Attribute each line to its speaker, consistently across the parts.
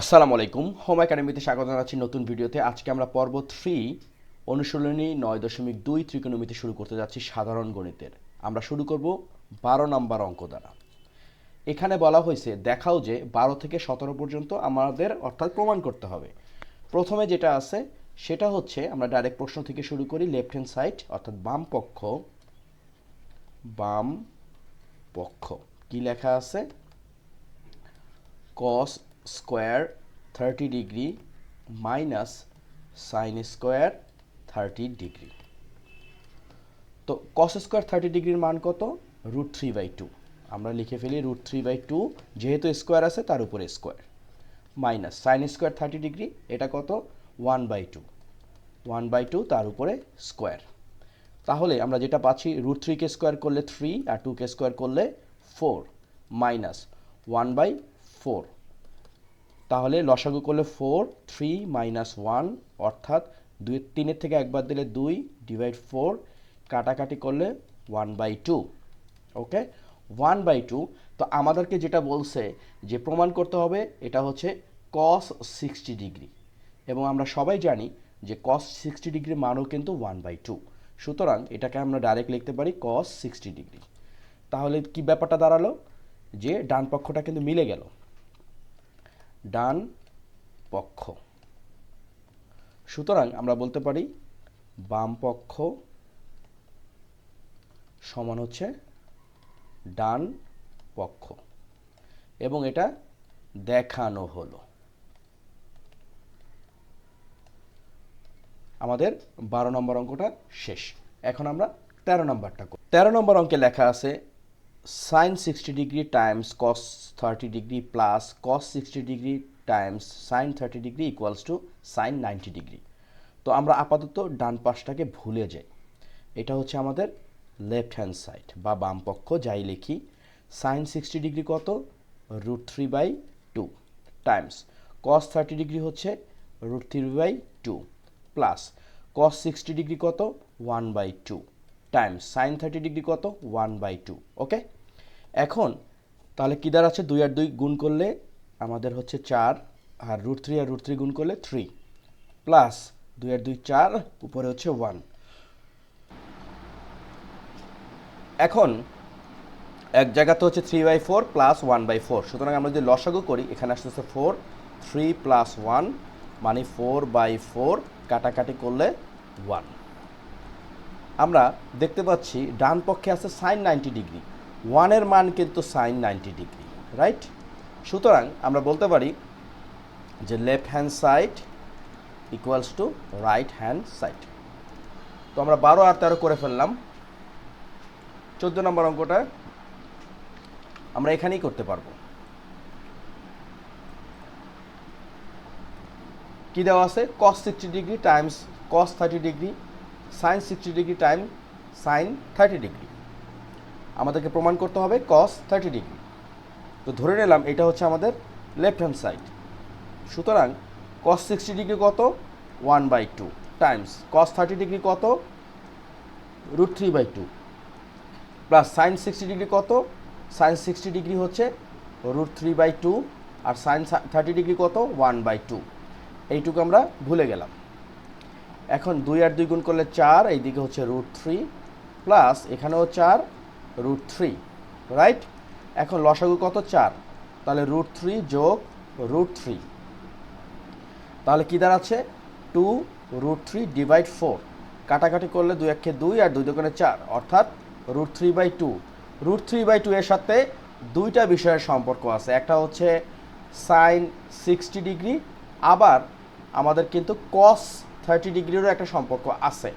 Speaker 1: আসসালামু আলাইকুম। হোম একাডেমিতে স্বাগত জানাচ্ছি নতুন ভিডিওতে। আজকে আমরা পর্ব থ্রি অনুশীলনী নয় দশমিক দুই ত্রিকোণমিতি শুরু করতে যাচ্ছি সাধারণ গণিতের। আমরা শুরু করব বারো নম্বর অঙ্ক দ্বারা। এখানে বলা হয়েছে, দেখাও যে বারো থেকে সতেরো পর্যন্ত আমাদের অর্থাৎ প্রমাণ করতে হবে। প্রথমে যেটা আছে, সেটা হচ্ছে আমরা ডাইরেক্ট প্রশ্ন থেকে শুরু করি লেফট হ্যান্ড সাইড অর্থাৎ বাম পক্ষ বাম পক্ষ। কি লেখা আছে? cos square thirty degree minus sine square thirty degree তো কস স্কোয়ার থার্টি ডিগ্রির মান কত? রুট থ্রি বাই টু আমরা লিখে ফেলি রুট থ্রি বাই টু যেহেতু স্কোয়ার আছে তার উপরে square minus sine square thirty degree এটা কত? One by two one by two তার উপরে স্কোয়ার তাহলে আমরা যেটা পাচ্ছি রুট থ্রিকে স্কোয়ার করলে থ্রি আর টুকে স্কোয়ার করলে four minus one by four তাহলে লসাগু করলে ফোর থ্রি মাইনাস ওয়ান অর্থাৎ দুই, তিনের থেকে একবার দিলে দুই ডিভাইড ফোর কাটাকাটি করলে one by two okay one by two তো আমাদেরকে যেটা বলছে যে প্রমাণ করতে হবে, এটা হচ্ছে কস সিক্সটি ডিগ্রি এবং আমরা সবাই জানি যে কস সিক্সটি ডিগ্রির মানও কিন্তু ওয়ান বাই টু সুতরাং এটাকে আমরা ডাইরেক্ট লিখতে পারি কস সিক্সটি ডিগ্রি তাহলে কি ব্যাপারটা দাঁড়াল? যে ডান পক্ষটা কিন্তু মিলে গেল ডান পক্ষ। সুতরাং আমরা বলতে পারি বাম পক্ষ সমান হচ্ছে ডান পক্ষ। এবং এটা দেখানো হলো। আমাদের বারো নম্বর অঙ্কটা শেষ। এখন আমরা তেরো নম্বরটা তেরো নম্বর অঙ্কে লেখা আছে sine sixty degree times cos thirty degree plus cos sixty degree times sine thirty degree equals to sine ninety degree তো আমরা আপাতত ডান পাশটাকে ভুলে যাই। এটা হচ্ছে আমাদের লেফট হ্যান্ড সাইড বা বাম পক্ষ, যাই লিখি। সাইন সিক্সটি ডিগ্রি কত? Root three by two times cos thirty degree হচ্ছে root three by two plus cos sixty degree কত? One by two times sine thirty degree কত? ওয়ান বাই টু ওকে এখন, তাহলে কী আছে দুই আর দুই গুণ করলে আমাদের হচ্ছে চার আর রুট থ্রি আর রুট থ্রি গুণ করলে থ্রি প্লাস দুই আর দুই চার, উপরে হচ্ছে ওয়ান এখন, এক জায়গাতে হচ্ছে three by four plus one by four সুতরাং আমরা যদি লসাগু করি, এখানে আসতেছে ফোর থ্রি প্লাস ওয়ান মানে ফোর বাই ফোর কাটাকাটি করলে ওয়ান আমরা দেখতে পাচ্ছি ডান পক্ষে আছে সাইন নাইনটি ডিগ্রি, ওয়ানের মান কিন্তু সাইন নাইনটি ডিগ্রি, রাইট? সুতরাং আমরা বলতে পারি যে left hand side equals to right hand side. তো আমরা বারো আর তেরো করে ফেললাম। চোদ্দ নম্বর অঙ্কটা আমরা এখানেই করতে পারব। কি দেওয়া আছে? Cos sixty degree times cos thirty degree sine sixty degree time sine thirty degree. আমাদেরকে প্রমাণ করতে হবে কস থার্টি ডিগ্রি। তো ধরে নিলাম এটা হচ্ছে আমাদের লেফট হ্যান্ড সাইড সুতরাং কস সিক্সটি ডিগ্রি কত? One by two times cos thirty degree কত? Root three by two plus sine sixty degree কত? সাইন সিক্সটি ডিগ্রি হচ্ছে রুট থ্রি বাই টু আর সাইন থার্টি ডিগ্রি কত? One by two এইটুকু আমরা ভুলে গেলাম। এখন দুই আর দুই গুণ করলে চার, এইদিকে হচ্ছে রুট থ্রি প্লাস এখানেও চার রুট থ্রি রাইট এখন লসাগু কত? চার। তাহলে রুট থ্রি যোগ রুট থ্রি তাহলে কী দাঁড়াচ্ছে? Two root three divide four কাটাকাটি করলে দুই একে দুই আর দুই দোকানে চার, অর্থাৎ root three by two root three by two এর সাথে দুইটা বিষয়ের সম্পর্ক আছে। একটা হচ্ছে সাইন সিক্সটি ডিগ্রি আবার আমাদের কিন্তু কস থার্টি ডিগ্রিরও একটা সম্পর্ক আছে।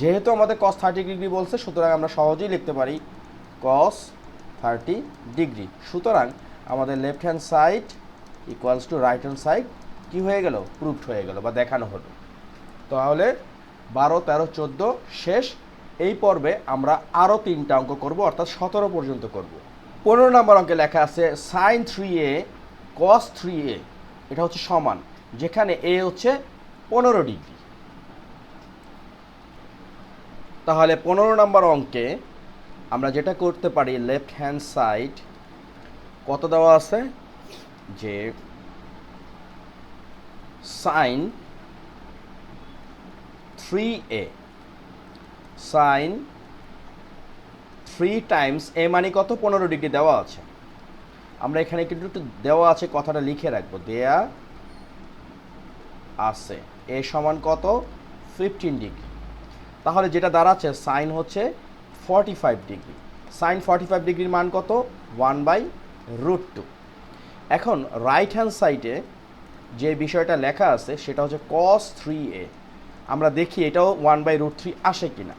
Speaker 1: যেহেতু আমাদের কস থার্টি ডিগ্রি বলছে, সুতরাং আমরা সহজেই লিখতে পারি কস থার্টি ডিগ্রি। সুতরাং আমাদের left hand side equals to right hand side কী হয়ে গেল? প্রুভড হয়ে গেল বা দেখানো হলো। তাহলে বারো, তেরো, চোদ্দ, শেষ। এই পর্বে আমরা আরও তিনটা অঙ্ক করব, অর্থাৎ সতেরো পর্যন্ত করব। পনেরো নম্বর অঙ্কে লেখা আছে sine three A cos three A এটা হচ্ছে সমান, যেখানে এ হচ্ছে পনেরো ডিগ্রি। তাহলে পনেরো নম্বর অঙ্কে আমরা যেটা করতে পারি লেফট হ্যান্ড সাইড কত দেওয়া আছে? যে sine three A sine three times A মানে কত? পনেরো ডিগ্রি দেওয়া আছে। আমরা এখানে কিন্তু একটু দেওয়া আছে, কথাটা লিখে রাখব। দেয়া আছে এ সমান কত? Fifteen degree. তাহলে যেটা দাঁড়াচ্ছে, সাইন হচ্ছে forty five degree. Sine forty five ডিগ্রির মান কত? ওয়ান বাই রুট টু এখন রাইট হ্যান্ড সাইডে যে বিষয়টা লেখা আছে, সেটা হচ্ছে কস থ্রি এ আমরা দেখি এটাও ওয়ান বাই রুট থ্রি আসে কিনা।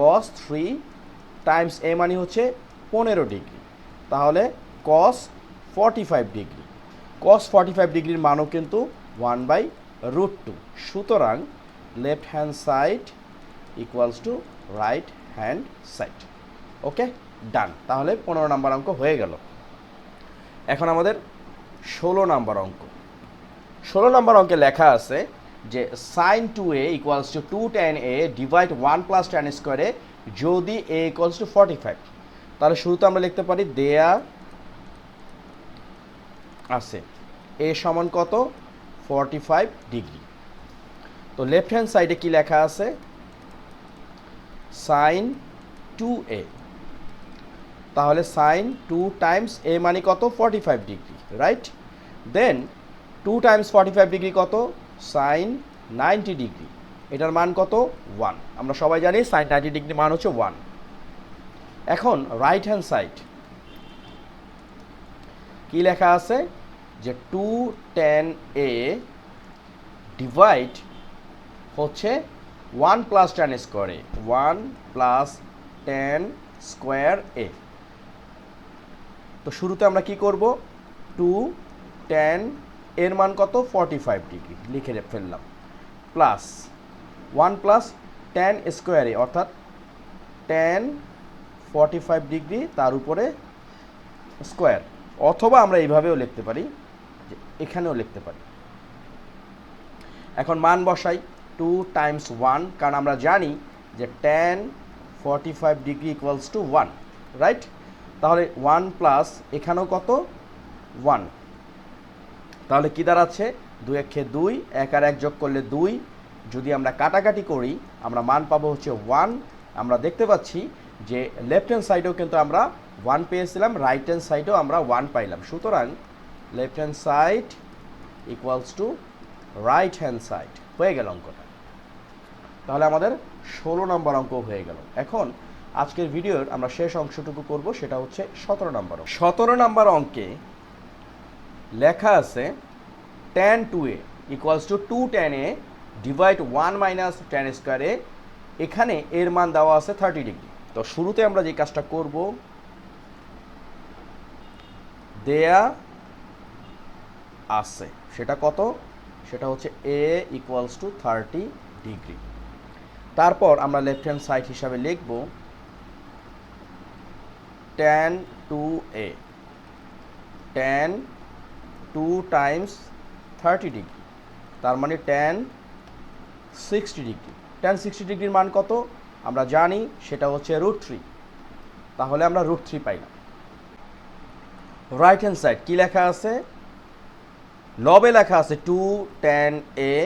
Speaker 1: কস থ্রি টাইমস এ মানে হচ্ছে পনেরো ডিগ্রি। তাহলে cos forty five degree. Cos forty five ডিগ্রির মানও কিন্তু ওয়ান বাই রুট টু সুতরাং left hand side equals to right hand side okay done তাহলে পনেরো নাম্বার অঙ্ক হয়ে গেল। এখন আমাদের ষোলো নাম্বার অঙ্ক। ষোলো নম্বর অঙ্কে লেখা আছে যে sine two A equals to two tan A divide one plus tan স্কোয়ারে যদি A equals to forty five তাহলে শুরুতে আমরা লিখতে পারি দেয়া আছে। এ সমান কত? ফর্টি ফাইভ ডিগ্রি তো লেফট হ্যান্ড সাইডে কি লেখা আছে? সাইন টু এ তাহলে সাইন টু টাইমস এ মানে কত? Forty five degree right then two times forty five degree কত? সাইন নাইনটি ডিগ্রি এটার মান কত? ওয়ান আমরা সবাই জানি সাইন নাইনটি ডিগ্রি মান হচ্ছে ওয়ান এখন রাইট হ্যান্ড সাইড কি লেখা আছে? যে টু টেন এ ডিভাইড হচ্ছে ওয়ান প্লাস টেন স্কোয়ারে one plus tan square A. তো শুরুতে আমরা কি করব? টু টেন এর মান কত? Forty five degree. লিখে ফেললাম। প্লাস ওয়ান প্লাস টেন স্কোয়ারে অর্থাৎ টেন ফর্টি ফাইভ ডিগ্রি তার উপরে স্কোয়ার। অথবা আমরা এইভাবেও লিখতে পারি এখানেও লিখতে পারি। এখন মান বসাই। টু টাইমস ওয়ান কারণ আমরা জানি যে tan forty five degree equals to one right তাহলে ওয়ান প্লাস এখানেও কত? ওয়ান তাহলে কি দাঁড়াচ্ছে? দুই একে দুই, এক আর এক যোগ করলে দুই। যদি আমরা কাটাকাটি করি, আমরা মান পাবো হচ্ছে ওয়ান আমরা দেখতে পাচ্ছি যে লেফট হ্যান্ড সাইডেও কিন্তু আমরা ওয়ান পেয়েছিলাম রাইট হ্যান্ড সাইডেও আমরা ওয়ান পাইলাম। সুতরাং left hand side equals to right hand side হয়ে গেল অঙ্কটা। তাহলে আমাদের ষোলো নম্বর অঙ্ক হয়ে গেল। এখন আজকের ভিডিওর আমরা শেষ অংশটুকু করব, সেটা হচ্ছে সতেরো নম্বর সতেরো নম্বর অঙ্কে লেখা আছে tan two A equals to two tan A divide one minus tan স্কোয়ারে এখানে এর মান দেওয়া আছে থার্টি ডিগ্রি তো শুরুতে আমরা যে কাজটা করব, দেয়া আছে। সেটা কত? সেটা হচ্ছে A equals to thirty degree তারপর আমরা লেফট হ্যান্ড সাইড হিসাবে লিখব tan two A tan two times thirty degree তার মানে tan sixty degree tan sixty ডিগ্রির মান কত? আমরা জানি সেটা হচ্ছে রুট থ্রি তাহলে আমরা রুট থ্রি পাই না রাইট হ্যান্ড সাইড কী লেখা আছে? লবে লেখা আছে টু টেন এ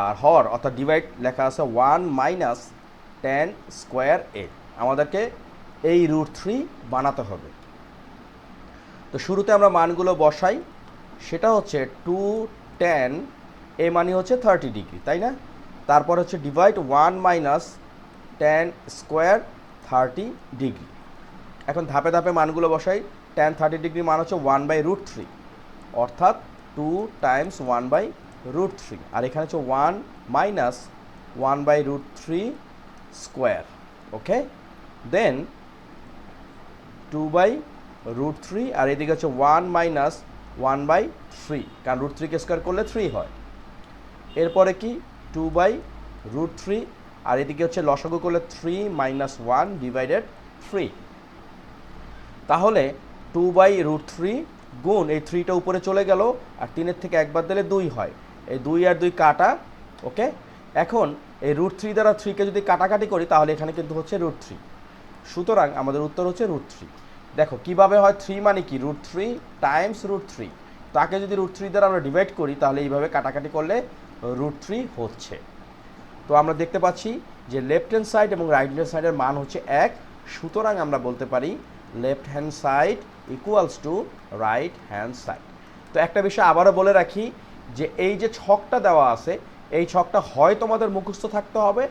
Speaker 1: আর হর, অর্থাৎ ডিভাইড লেখা আছে one minus tan square A আমাদেরকে এই রুট থ্রি বানাতে হবে। তো শুরুতে আমরা মানগুলো বসাই। সেটা হচ্ছে টু টেন এ মানে হচ্ছে থার্টি ডিগ্রি তাই না? তারপর হচ্ছে divide one minus tan square thirty degree এখন ধাপে ধাপে মানগুলো বসাই। টেন থার্টি ডিগ্রি মান হচ্ছে ওয়ান বাই রুট থ্রি অর্থাৎ two times one by root three. আর এখানে হচ্ছে one minus one by root three square, okay? Then two by root three, আর এদিকে হচ্ছে one minus one by three, কারণ root থ্রিকে square করলে থ্রি হয়। এরপরে কি? টু বাই রুট থ্রি, আর এদিকে হচ্ছে লসাগু করলে three minus one divided three. তাহলে টু বাই রুট থ্রি গুণ এই থ্রিটা উপরে চলে গেল, আর তিনের থেকে একবার দিলে দুই হয়। এই দুই আর দুই কাটা, ওকে? এখন এই রুট থ্রি দ্বারা থ্রিকে যদি কাটাকাটি করি, তাহলে এখানে কিন্তু হচ্ছে রুট থ্রি। সুতরাং আমাদের উত্তর হচ্ছে রুট থ্রি। দেখো, কীভাবে হয় থ্রি মানে কি? Root three times root three. তাকে যদি রুট থ্রি দ্বারা আমরা ডিভাইড করি, তাহলে এইভাবে কাটাকাটি করলে রুট থ্রি হচ্ছে। তো আমরা দেখতে পাচ্ছি যে লেফট হ্যান্ড সাইড এবং রাইট হ্যান্ড সাইডের মান হচ্ছে এক। সুতরাং আমরা বলতে পারি left hand side equals to right hand side. তো একটা বিষয় আবারও বলে রাখি যে এই যে ছকটা দেওয়া আছে, এই ছকটা হয় তোমাদের মুখস্থ থাকতে হবে,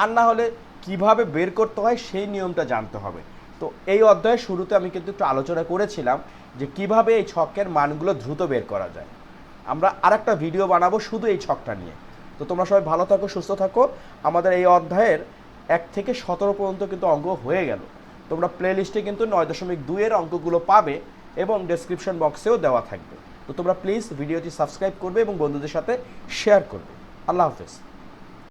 Speaker 1: আর না হলে কীভাবে বের করতে হয় সেই নিয়মটা জানতে হবে। তো এই অধ্যায়ের শুরুতে আমি কিন্তু একটু আলোচনা করেছিলাম যে কীভাবে এই ছকের মানগুলো দ্রুত বের করা যায়। আমরা আরেকটা ভিডিও বানাবো শুধু এই ছকটা নিয়ে। তো তোমরা সবাই ভালো থাকো, সুস্থ থাকো। আমাদের এই অধ্যায়ের এক থেকে সতেরো পর্যন্ত কিন্তু অঙ্ক হয়ে গেল। তোমরা প্লে লিস্টে কিন্তু নয় দশমিক দুইয়ের অঙ্কগুলো পাবে এবং ডেসক্রিপশন বক্সেও দেওয়া থাকবে। তো তোমরা প্লিজ ভিডিওটি সাবস্ক্রাইব করবে এবং বন্ধুদের সাথে শেয়ার করবে। আল্লাহ হাফেজ।